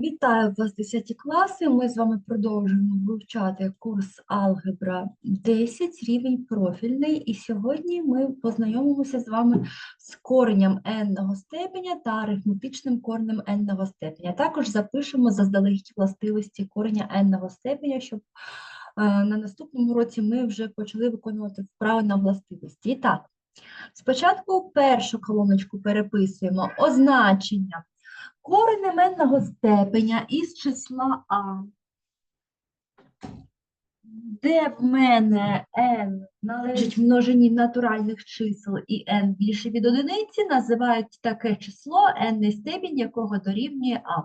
Вітаю вас, 10 класи. Ми з вами продовжуємо вивчати курс Алгебра 10, рівень профільний. І сьогодні ми познайомимося з вами з коренем n степеня та арифметичним коренем n степеня. Також запишемо заздалегідь властивості кореня n степеня, щоб е, на наступному році ми вже почали виконувати вправи на властивості. І так, спочатку першу колоночку переписуємо означення. Корень іменного степеня із числа А, де в мене n належить множині натуральних чисел і n більше від одиниці, називають таке число n степінь, якого дорівнює А.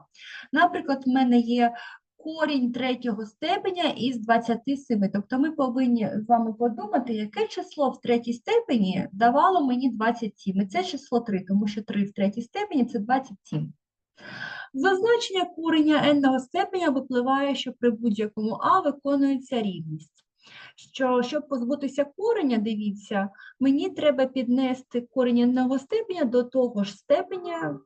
Наприклад, в мене є корінь третього степеня із 27. Тобто ми повинні з вами подумати, яке число в третій степені давало мені 27. І це число 3, тому що 3 в третій степені – це 27. Зазначення кореня n степеня випливає, що при будь-якому а виконується рівність. Що, щоб позбутися кореня, дивіться, мені треба піднести корінь n степеня до того ж степеня,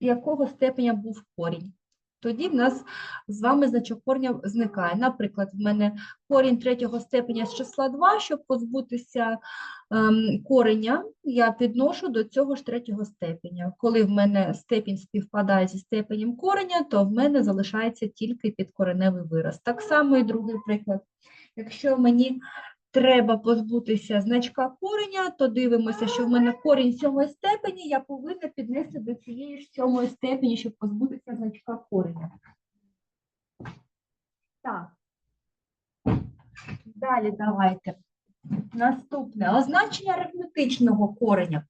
якого степеня був корінь. Тоді в нас з вами значок кореня зникає. Наприклад, в мене корінь третього степеня з числа 2, щоб позбутися кореня, я підношу до цього ж третього степеня. Коли в мене степінь співпадає зі степенем кореня, то в мене залишається тільки підкореневий вираз. Так само і другий приклад. Якщо мені треба позбутися значка кореня, то дивимося, що в мене корінь сьомої степені, я повинна піднести до цієї ж сьомої степені, щоб позбутися значка кореня. Так. Далі давайте. Наступне означення арифметичного кореня.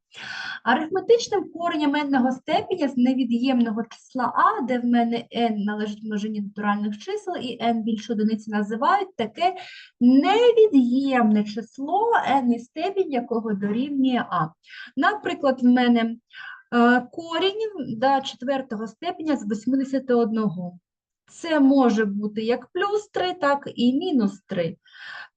Арифметичним коренем n степеня з невід'ємного числа а, де в мене n належить множині натуральних чисел і n більше одиниці називають таке невід'ємне число n степінь, якого дорівнює а. Наприклад, в мене е, корінь до четвертого степеня з 81. Це може бути як плюс 3, так і мінус 3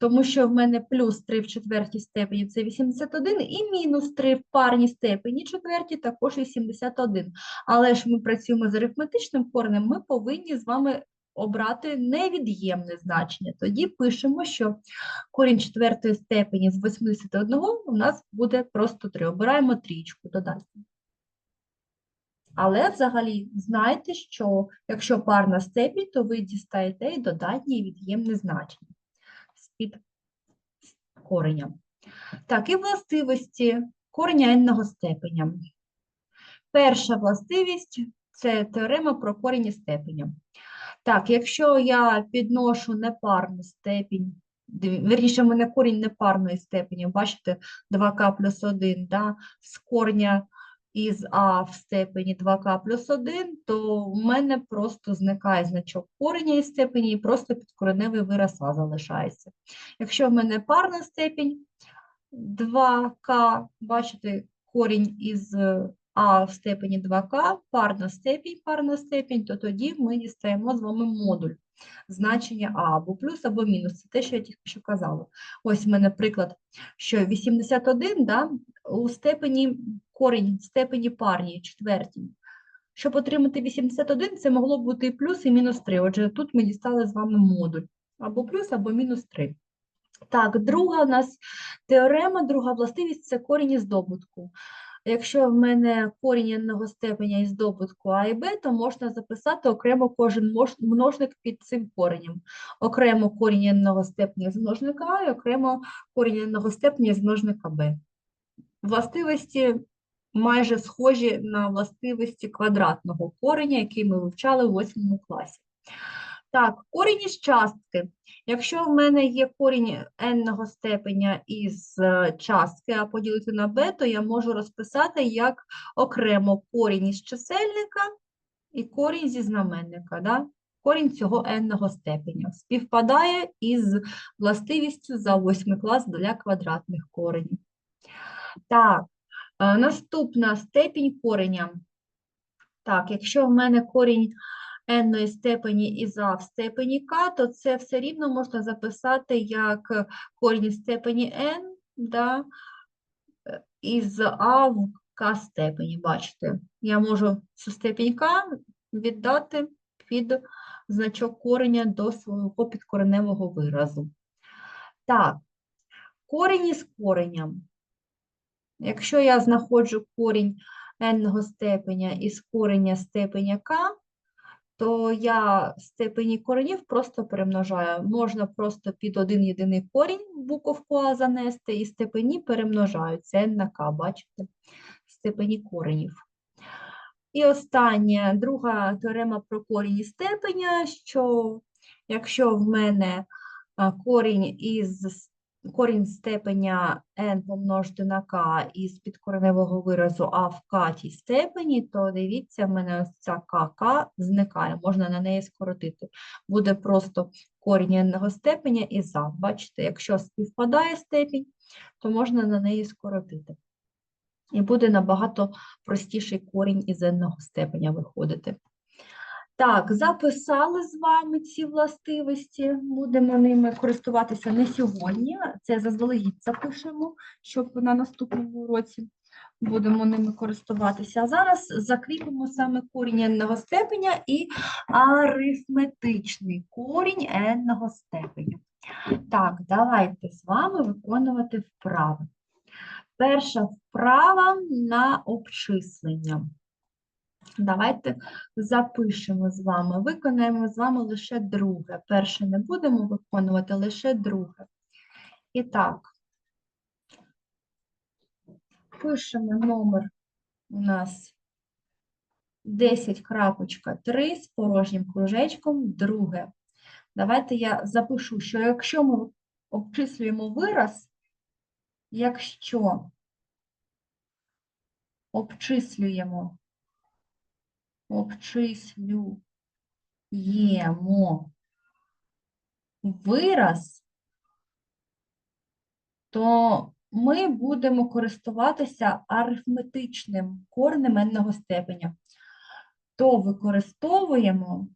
тому що в мене плюс 3 в четвертій степені це 81, і мінус 3 в парній степені четвертій також 81. Але ж ми працюємо з арифметичним коренем, ми повинні з вами обрати невід'ємне значення. Тоді пишемо, що корінь четвертої степені з 81 у нас буде просто 3. Обираємо трічку додатню. Але взагалі знайте, що якщо парна степінь, то ви дістаєте додатнє і від'ємне значення з-під кореня. Так, і властивості кореня n степеня. Перша властивість це теорема про корені степеня. Так, якщо я підношу непарну степінь, вірніше, в мене корінь непарної степені, бачите, 2к плюс 1, да, з кореня із а в степені 2к плюс 1, то в мене просто зникає значок кореня із степені і просто підкореневий вираз а залишається. Якщо в мене парна степінь 2к, бачите, корінь із а в степені 2к, парна степінь, парна степінь, то тоді ми дістаємо з вами модуль значення а або плюс, або мінус. Це те, що я тільки що казала. Ось в мене приклад, що 81 да, у степені корінь в степені парній, четвертій. Щоб отримати 81, це могло бути і плюс, і мінус 3. Отже, тут ми дістали з вами модуль. Або плюс, або мінус 3. Так, друга у нас теорема, друга властивість це корінь із. Якщо в мене корінь n степеня із добутку а і b, то можна записати окремо кожен множник під цим коренем. Окремо корінь n степеня з множника а, і окремо корінь n степеня з множника b. Властивості майже схожі на властивості квадратного кореня, який ми вивчали у 8 класі. Так, корінь із частки. Якщо в мене є корінь n степеня із е, частки, а поділити на b, то я можу розписати як окремо корінь із чисельника і корінь зі знаменника. Да? Корінь цього n степеня співпадає із властивістю за 8 клас для квадратних коренів. Так, наступна степінь кореня. Так, якщо в мене корінь n степені із а в степені k, то це все рівно можна записати як е, корінь із степені n да, е, із а в k степені. Бачите, я можу цю степень k віддати під значок кореня до свого підкореневого виразу. Так, корінь із коренем. Якщо я знаходжу корінь n степеня із кореня степеня k, то я степені коренів просто перемножаю. Можна просто під один єдиний корінь буковку А занести, і степені перемножаються n на k, бачите? Степені коренів. І останнє, друга теорема про корінь і степеня, що якщо в мене корінь із корінь степеня n помножити на k із підкореневого виразу а в катій степені, то дивіться, в мене ось ця кк зникає, можна на неї скоротити. Буде просто корінь n степеня і за. Бачите, якщо співпадає степінь, то можна на неї скоротити. І буде набагато простіший корінь із n степеня виходити. Так, записали з вами ці властивості, будемо ними користуватися не сьогодні, це заздалегідь запишемо, щоб на наступному уроці будемо ними користуватися. А зараз закріпимо саме корінь n степеня і арифметичний корінь n степеня. Так, давайте з вами виконувати вправи. Перша вправа на обчислення. Давайте запишемо з вами, виконаємо з вами лише друге. Перше не будемо виконувати, лише друге. І так, пишемо номер у нас 10.3 з порожнім кружечком, друге. Давайте я запишу, що якщо ми обчислюємо вираз, якщо обчислюємо обчислюємо вираз, то ми будемо користуватися арифметичним коренем n степеня. То використовуємо використовуємо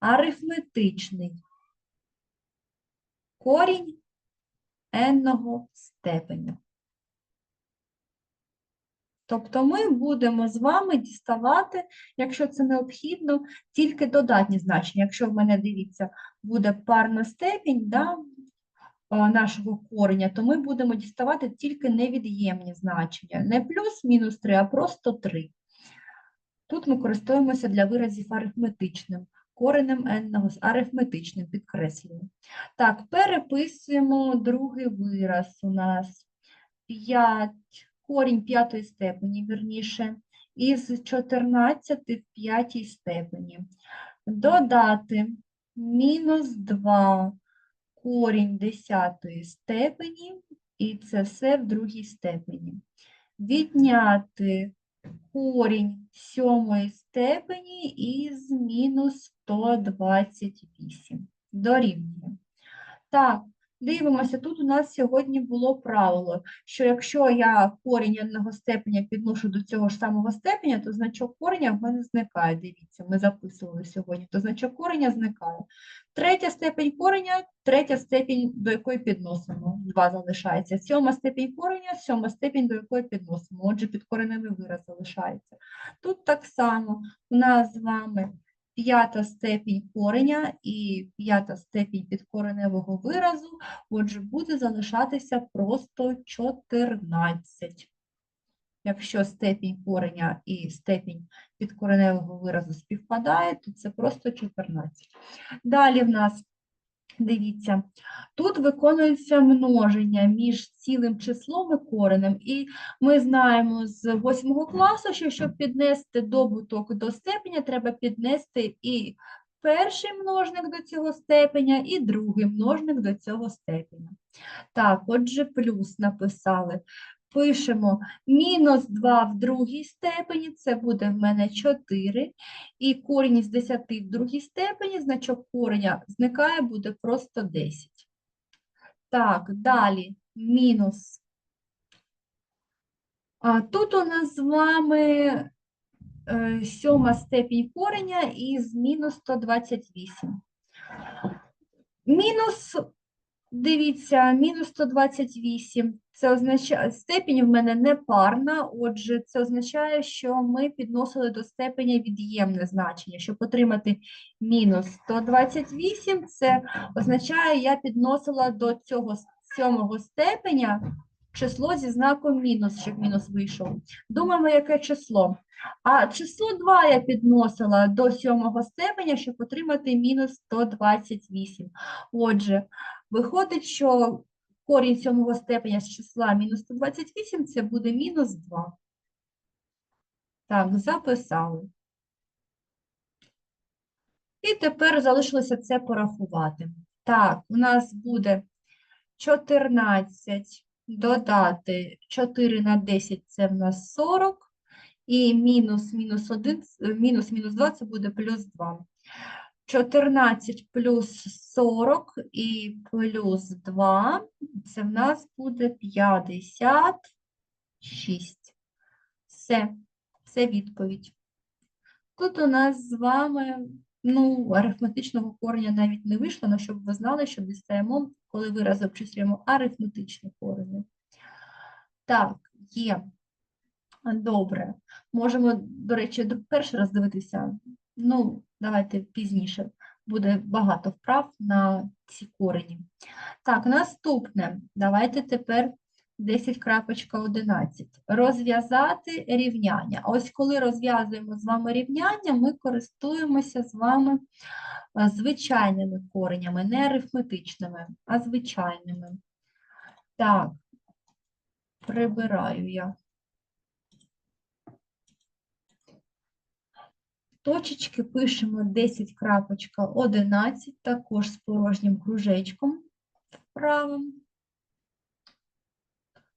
арифметичний корінь n степеня. Тобто ми будемо з вами діставати, якщо це необхідно, тільки додатні значення. Якщо в мене, дивіться, буде парна степінь да, нашого кореня, то ми будемо діставати тільки невід'ємні значення. Не плюс мінус 3, а просто 3. Тут ми користуємося для виразів арифметичним коренем n з арифметичним підкреслюємо. Так, переписуємо другий вираз у нас 5, корінь п'ятої степені, вірніше, із 14 в п'ятій степені. Додати мінус 2 корінь десятої степені, і це все в другій степені. Відняти корінь сьомої степені із мінус 128. Дорівнює. Так, дивимося, тут у нас сьогодні було правило, що якщо я корінь одного степеня підношу до цього ж самого степеня, то значок кореня в мене зникає. Дивіться, ми записували сьогодні, то значок кореня зникає. Третя степень кореня, третя степень, до якої підносимо. Два залишається. Сьома степень кореня, сьома степень, до якої підносимо. Отже, підкореневий вираз залишається. Тут так само у нас з вами п'ята степінь кореня і п'ята степінь підкореневого виразу, отже, буде залишатися просто 14. Якщо степінь кореня і степінь підкореневого виразу співпадає, то це просто 14. Далі в нас, дивіться, тут виконується множення між цілим числом і коренем. І ми знаємо з 8 класу, що щоб піднести добуток до степеня, треба піднести і перший множник до цього степеня, і другий множник до цього степеня. Так, отже, плюс написали пишемо мінус 2 в другій степені, це буде в мене 4, і корінь з 10 в другій степені, значок кореня зникає, буде просто 10. Так, далі мінус. А тут у нас з вами е, сьома степінь кореня із мінус 128. Мінус Дивіться, мінус 128. Це означає, степінь в мене непарна, отже, це означає, що ми підносили до степеня від'ємне значення. Щоб отримати мінус 128, це означає, я підносила до цього сьомого степеня число зі знаком мінус, щоб мінус вийшов. Думаємо, яке число. А число 2 я підносила до сьомого степеня, щоб отримати мінус 128. Отже, виходить, що корінь сьомого степеня з числа мінус 128 це буде мінус 2. Так, записали. І тепер залишилося це порахувати. Так, у нас буде 14 додати 4 на 10 це в нас 40. І мінус мінус 1, мінус мінус 2 це буде плюс 2. 14 плюс 40 і плюс 2 це в нас буде 56. Все, це відповідь. Тут у нас з вами, ну, арифметичного кореня навіть не вийшло, але щоб ви знали, що дістаємо, коли вирази обчислюємо арифметичні корені. Так, є. Добре. Можемо, до речі, перший раз дивитися. Ну, давайте пізніше. Буде багато вправ на ці корені. Так, наступне. Давайте тепер 10.11. Розв'язати рівняння. Ось коли розв'язуємо з вами рівняння, ми користуємося з вами е, звичайними коренями, не арифметичними, а звичайними. Так, прибираю я. Точечки пишемо 10.11, також з порожнім кружечком правим.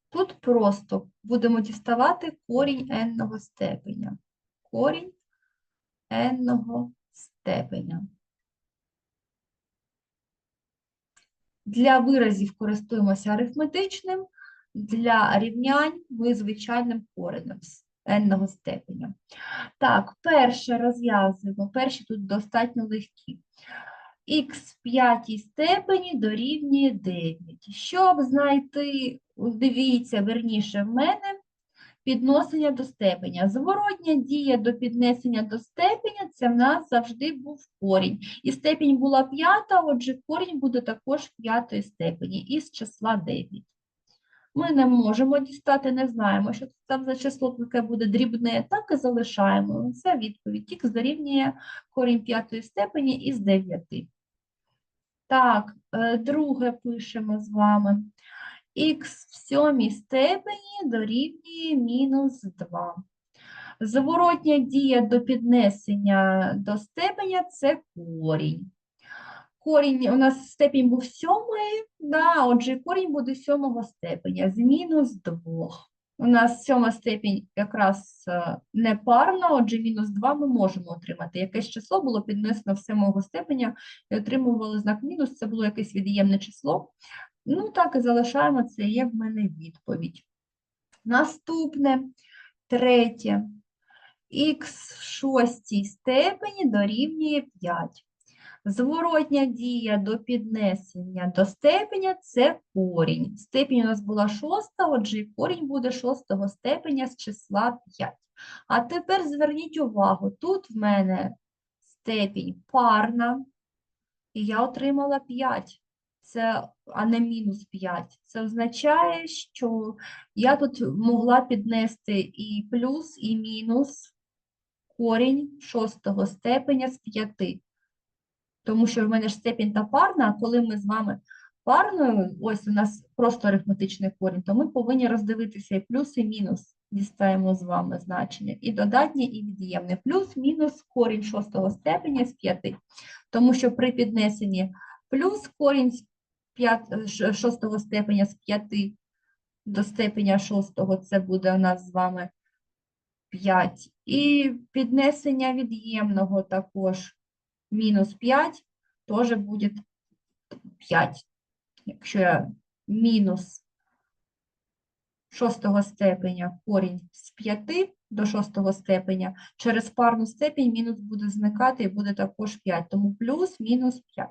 Тут просто будемо діставати корінь n-ного степеня. Корінь n-ного степеня. Для виразів користуємося арифметичним, для рівнянь ми звичайним коренем n-ного степеня. Так, перше розв'язуємо. Перші тут достатньо легкі. Х в п'ятій степені дорівнює 9. Щоб знайти, дивіться, верніше, в мене підносення до степеня. Зворотня дія до піднесення до степеня – це в нас завжди був корінь. І степінь була п'ята, отже, корінь буде також п'ятої степені із числа 9. Ми не можемо дістати, не знаємо, що там за число, яке буде дрібне, так і залишаємо. Це відповідь. Х дорівнює корінь п'ятої степені із 9. Так, е, друге пишемо з вами. Х в сьомій степені дорівнює мінус 2. Зворотня дія до піднесення до степеня – це корінь. Корінь, у нас степінь був сьомий, да, отже, корінь буде сьомого степеня з мінус 2. У нас сьома степінь якраз е, непарна, отже, мінус 2 ми можемо отримати. Якесь число було піднесено в сьомого степеня і отримували знак мінус, це було якесь від'ємне число. Ну, так і залишаємо, це є в мене відповідь. Наступне, третє. Х в шостій степені дорівнює 5. Зворотня дія до піднесення до степеня – це корінь. Степінь у нас була шоста, отже, і корінь буде шостого степеня з числа 5. А тепер зверніть увагу, тут в мене степінь парна, і я отримала 5. Це, а не мінус 5. Це означає, що я тут могла піднести і плюс, і мінус корінь шостого степеня з 5. Тому що в мене ж степінь та парна, а коли ми з вами парною, ось у нас просто арифметичний корінь, то ми повинні роздивитися і плюс, і мінус. Дістаємо з вами значення. І додатнє, і від'ємне. Плюс-мінус корінь шостого степеня з 5. Тому що при піднесенні плюс корінь шостого степеня з 5 до степеня шостого, це буде у нас з вами 5. І піднесення від'ємного також мінус 5 теж буде 5. Якщо я мінус шостого степеня корінь з 5 до шостого степеня, через парну степінь мінус буде зникати і буде також 5. Тому плюс мінус 5.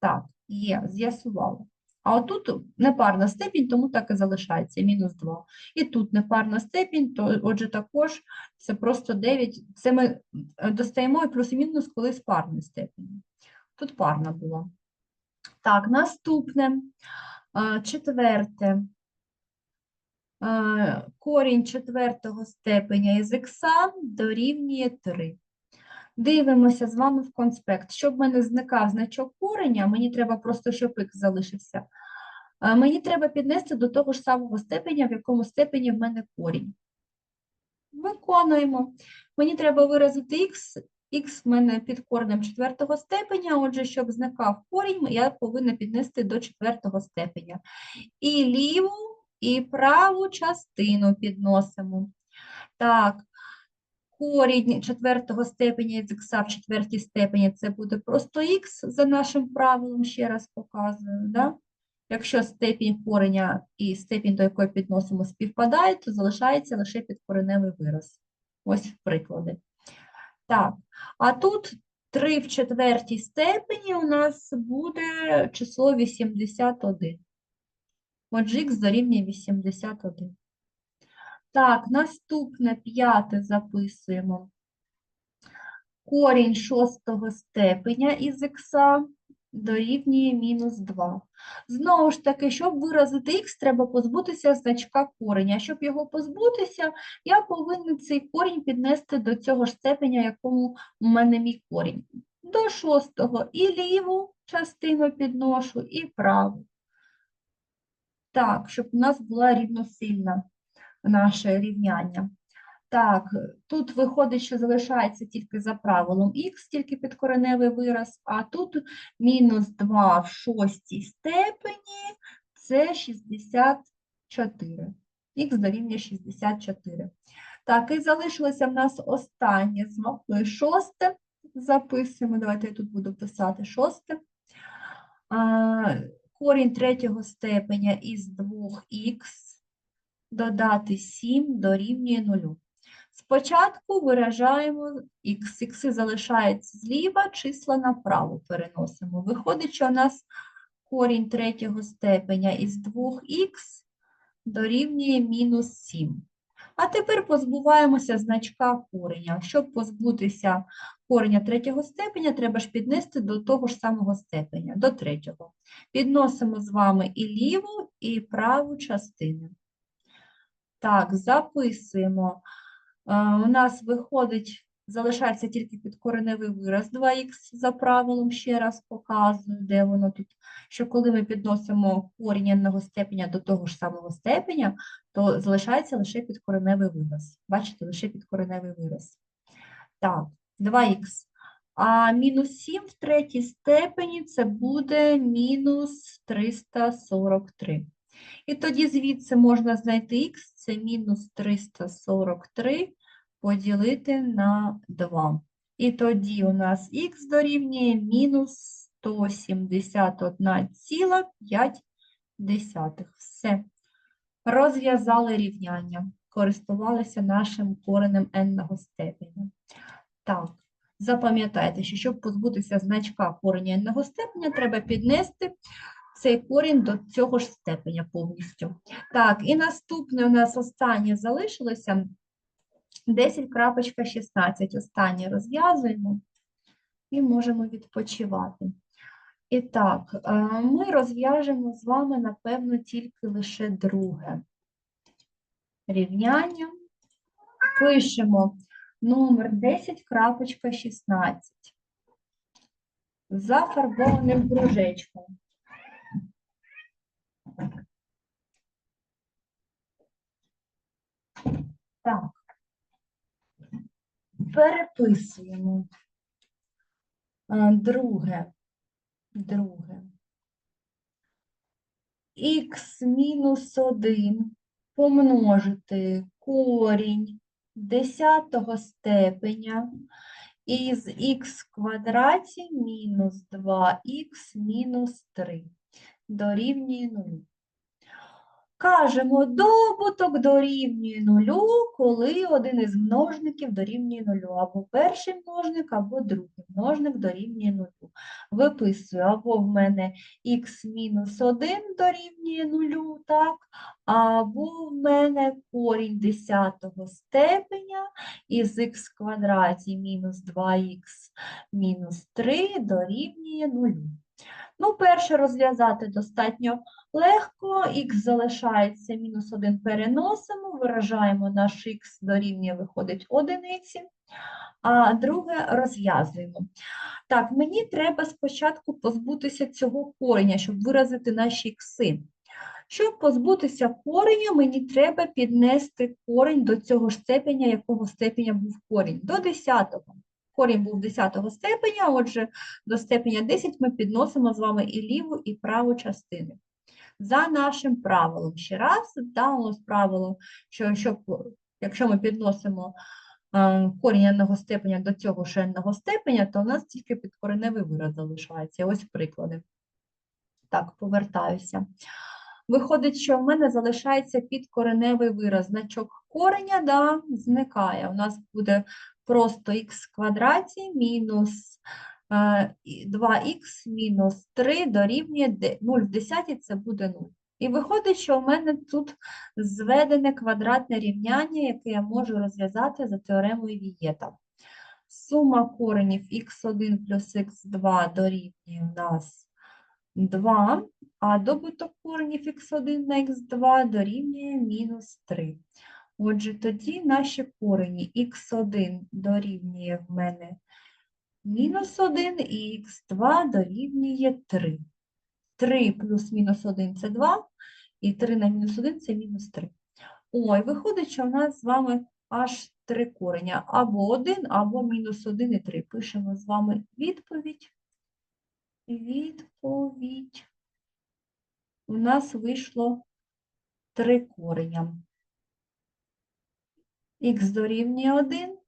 Так, є, з'ясували. А отут непарна степінь, тому так і залишається, мінус 2. І тут непарна степінь, то отже також це просто 9. Це ми е, достаємо і плюс-мінус, коли з парної степені. Тут парна була. Так, наступне, четверте. Корінь четвертого степеня із х дорівнює 3. Дивимося з вами в конспект. Щоб в мене зникав значок кореня, мені треба просто, щоб х залишився. Мені треба піднести до того ж самого степеня, в якому степені в мене корінь. Виконуємо. Мені треба виразити х. Х в мене під коренем четвертого степеня, отже, щоб зникав корінь, я повинна піднести до четвертого степеня. І ліву, і праву частину підносимо. Так, корінь четвертого степеня із х в четвертій степені це буде просто х за нашим правилом, ще раз показую. Да? Якщо степінь кореня і степінь, до якої підносимо, співпадають, то залишається лише підкореневий вираз. Ось приклади. Так, а тут 3 в четвертій степені у нас буде число 81. Отже, х дорівнює 81. Так, наступне п'яте записуємо. Корінь шостого степеня із х дорівнює мінус 2. Знову ж таки, щоб виразити х, треба позбутися значка кореня. Щоб його позбутися, я повинна цей корінь піднести до цього ж степеня, якому у мене мій корінь. До шостого і ліву частину підношу, і праву. Так, щоб у нас була рівносильна наше рівняння. Так, тут виходить, що залишається тільки за правилом х, тільки підкореневий вираз, а тут мінус 2 в шостій степені – це 64. Х дорівнює 64. Так, і залишилося в нас останнє з шосте. Записуємо, давайте я тут буду писати шосте. Корінь третього степеня із 2х додати 7 дорівнює 0. Спочатку виражаємо х, х залишається зліва, числа направо переносимо. Виходить, що у нас корінь третього степеня із 2х дорівнює мінус 7. А тепер позбуваємося значка кореня. Щоб позбутися кореня третього степеня, треба ж піднести до того ж самого степеня, до третього. Підносимо з вами і ліву, і праву частину. Так, записуємо. Е, У нас виходить, залишається тільки підкореневий вираз 2х за правилом, ще раз показую, де воно тут. Що коли ми підносимо корінь n-ного степеня до того ж самого степеня, то залишається лише підкореневий вираз. Бачите, лише підкореневий вираз. Так, 2х. А мінус 7 в третій степені це буде мінус 343. І тоді звідси можна знайти х, це мінус 343 поділити на 2. І тоді у нас х дорівнює мінус 171,5. Все. Розв'язали рівняння, користувалися нашим коренем n-ного степеня. Так, запам'ятайте, що щоб позбутися значка кореня n-ного степеня, треба піднести цей корінь до цього ж степеня повністю. Так, і наступне у нас останнє залишилося 10.16. Останнє розв'язуємо і можемо відпочивати. І так, е, ми розв'яжемо з вами, напевно, тільки лише друге рівняння. Пишемо номер 10.16 зафарбованим кружечком. Так. Переписуємо. Е, Друге. Друге. Х мінус 1 помножити корінь десятого степеня із х квадраті мінус 2х мінус 3 дорівнює 0. Кажемо, добуток дорівнює нулю, коли один із множників дорівнює нулю, або перший множник, або другий множник дорівнює нулю. Виписую, або в мене х мінус 1 дорівнює нулю, так, або в мене корінь 10 степеня із х квадраті мінус 2х мінус 3 дорівнює нулю. Ну, перше розв'язати достатньо легко, х залишається, мінус 1 переносимо, виражаємо наш х дорівнює, виходить одиниці, а друге розв'язуємо. Так, мені треба спочатку позбутися цього кореня, щоб виразити наші ікси. Щоб позбутися кореня, мені треба піднести корінь до цього ж степеня, якого степеня був корінь, до 10-го. Корінь був 10 степеня, отже, до степеня 10 ми підносимо з вами і ліву, і праву частини. За нашим правилом. Ще раз, там у нас правило, що щоб, якщо ми підносимо е, корінь n степеня до цього ж степеня, то у нас тільки підкореневий вираз залишається. Ось приклади. Так, повертаюся. Виходить, що в мене залишається підкореневий вираз. Значок кореня, да, зникає. У нас буде просто х в квадраті мінус е, 2х мінус 3 дорівнює 0 в 10 це буде 0. І виходить, що в мене тут зведене квадратне рівняння, яке я можу розв'язати за теоремою Вієта. Сума коренів х1 плюс х2 дорівнює у нас 2, а добуток коренів х1 на х2 дорівнює мінус 3. Отже, тоді наші корені х1 дорівнює в мене мінус 1 і х2 дорівнює 3. 3 плюс мінус 1 – це 2, і 3 на мінус 1 – це мінус 3. Ой, виходить, що в нас з вами аж три кореня. Або 1, або мінус 1 і 3. Пишемо з вами відповідь. Відповідь. У нас вийшло три кореня. Х дорівнює 1,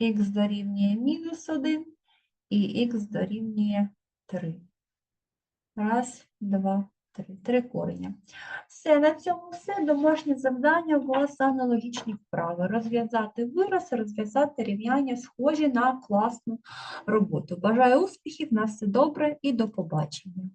х дорівнює мінус 1 і х дорівнює 3. Раз, два, три. Три кореня. Все, на цьому все. Домашнє завдання у вас аналогічні вправи. Розв'язати вираз, розв'язати рівняння, схожі на класну роботу. Бажаю успіхів, на все добре і до побачення.